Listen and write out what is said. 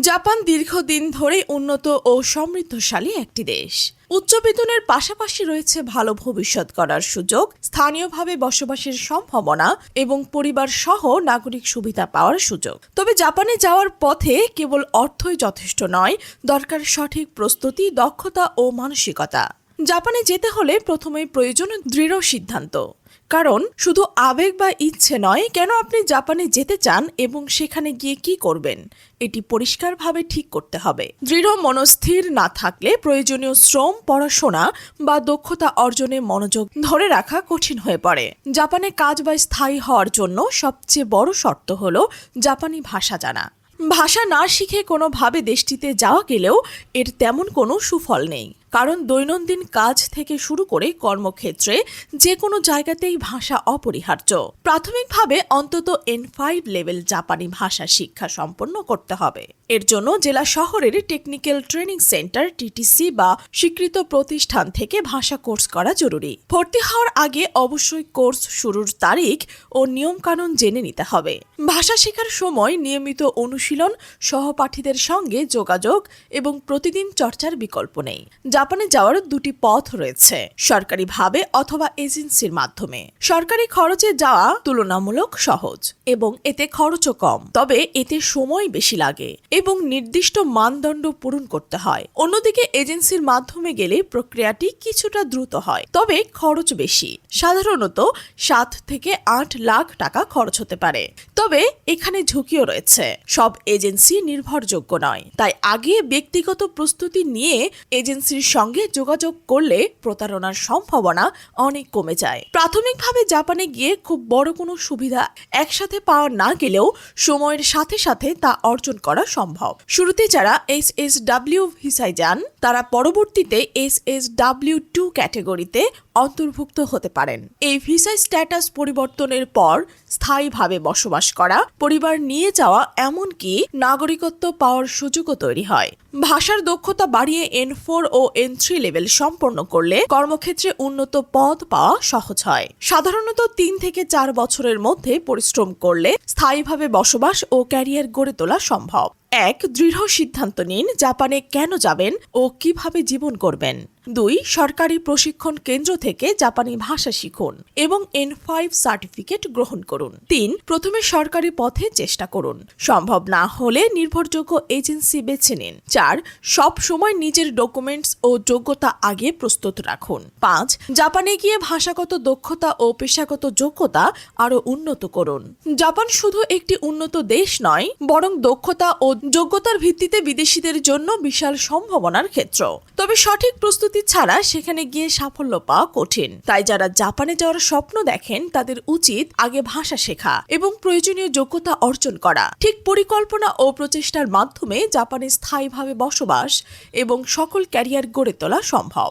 Japan দীর্ঘদিন ধরে উন্নত ও সমৃদ্ধশালী একটি দেশ। উচ্চ বেতনের পাশাপাশি রয়েছে ভালো ভবিষ্যৎ করার সুযোগ, স্থানীয়ভাবে বসবাসের সম্ভাবনা এবং পরিবার সহ নাগরিক সুবিধা পাওয়ার সুযোগ। তবে জাপানে যাওয়ার পথে কেবল অর্থই যথেষ্ট নয়, দরকার সঠিক প্রস্তুতি, দক্ষতা ও মানসিকতা। জাপানে যেতে হলে প্রথমেই প্রয়োজন দৃঢ় সিদ্ধান্ত। কারণ শুধু আবেগ বা ইচ্ছে নয়, কেন আপনি জাপানে যেতে চান এবং সেখানে গিয়ে কি করবেন? এটি পরিষ্কারভাবে ঠিক করতে হবে। দৃঢ় মনস্থির না থাকলে প্রয়োজনীয় শ্রম, পড়াশোনা বা দক্ষতা অর্জনে মনোযোগ ধরে রাখা কঠিন হয়ে পড়ে। জাপানে কাজ বা স্থায়ী হওয়ার জন্য সবচেয়ে বড় শর্ত হল জাপানি ভাষা জানা। ভাষা না শিখে কোনোভাবে দেশটিতে যাওয়া গেলেও এর তেমন কোনো সুফল নেই। কারণ দৈনন্দিন কাজ থেকে শুরু করে কর্মক্ষেত্রে যে কোনো জায়গাতেই ভাষা অপরিহার্য। প্রাথমিকভাবে অন্তত এন ফাইভ লেভেল জাপানি ভাষা শিক্ষা সম্পন্ন করতে হবে। এর জন্য জেলা শহরের টেকনিক্যাল ট্রেনিং সেন্টার টিটিসি বা স্বীকৃত প্রতিষ্ঠান থেকে ভাষা কোর্স করা জরুরি। ভর্তি হওয়ার আগে অবশ্যই কোর্স শুরুর তারিখ ও নিয়মকানুন জেনে নিতে হবে। ভাষা শেখার সময় নিয়মিত অনুশীলন, সহপাঠীদের সঙ্গে যোগাযোগ এবং প্রতিদিন চর্চার বিকল্প নেই। জাপানে যাওয়ার দুটি পথ রয়েছে, সরকারিভাবে অথবা এজেন্সির মাধ্যমে। সরকারি খরচে যাওয়া তুলনামূলক সহজ এবং এতে খরচও কম, তবে এতে সময় বেশি লাগে এবং নির্দিষ্ট মানদণ্ড পূরণ করতে হয়। অন্যদিকে এজেন্সির মাধ্যমে গেলে প্রক্রিয়াটি কিছুটা দ্রুত হয়, তবে খরচ বেশি। সাধারণত সাত থেকে আট লাখ টাকা খরচ হতে পারে। তবে এখানে ঝুঁকিও রয়েছে। সব এজেন্সি নির্ভরযোগ্য নয়। তাই আগে ব্যক্তিগত প্রস্তুতি নিয়ে এজেন্সির সঙ্গে যোগাযোগ করলে প্রতারণার সম্ভাবনা অনেক কমে যায়। প্রাথমিকভাবে জাপানে গিয়ে খুব বড় কোনো সুবিধা একসাথে পাওয়া না গেলেও সময়ের সাথে সাথে তা অর্জন করা সম্ভব। শুরুতে যারা এস এস ডাব্লিউ ভিসায় যান, তারা পরবর্তীতে এস এস ডাব্লিউ টু ক্যাটেগরিতে অন্তর্ভুক্ত হতে পারেন। এই ভিসা স্ট্যাটাস পরিবর্তনের পর স্থায়ীভাবে বসবাস করা, পরিবার নিয়ে যাওয়া, এমনকি নাগরিকত্ব পাওয়ার সুযোগও তৈরি হয়। ভাষার দক্ষতা বাড়িয়ে এন ফোর ও এন থ্রি লেভেল সম্পন্ন করলে কর্মক্ষেত্রে উন্নত পদ পাওয়া সহজ হয়। সাধারণত তিন থেকে চার বছরের মধ্যে পরিশ্রম করলে স্থায়ীভাবে বসবাস ও ক্যারিয়ার গড়ে তোলা সম্ভব। এক, দৃঢ় সিদ্ধান্ত নিন জাপানে কেন যাবেন ও কীভাবে জীবন করবেন। দুই, সরকারি প্রশিক্ষণ কেন্দ্র থেকে জাপানি ভাষা শিখুন এবং এন ফাইভ সার্টিফিকেট গ্রহণ করুন। তিন, প্রথমে সরকারি পথে চেষ্টা করুন। সম্ভব না হলে নির্ভরযোগ্য এজেন্সি বেছে নিন। চার, সব সময় নিজের ডকুমেন্টস ও যোগ্যতা আগে প্রস্তুত রাখুন। পাঁচ, জাপানে গিয়ে ভাষাগত দক্ষতা ও পেশাগত যোগ্যতা আরও উন্নত করুন। জাপান শুধু একটি উন্নত দেশ নয়, বরং দক্ষতা ও যোগ্যতার ভিত্তিতে বিদেশিদের জন্য বিশাল সম্ভাবনার ক্ষেত্র। তবে সঠিক প্রস্তুতি ছাড়া সেখানে গিয়ে সাফল্য পাওয়া কঠিন। তাই যারা জাপানে যাওয়ার স্বপ্ন দেখেন, তাদের উচিত আগে ভাষা শেখা এবং প্রয়োজনীয় যোগ্যতা অর্জন করা। ঠিক পরিকল্পনা ও প্রচেষ্টার মাধ্যমে জাপানে স্থায়ীভাবে বসবাস এবং সকল ক্যারিয়ার গড়ে তোলা সম্ভব।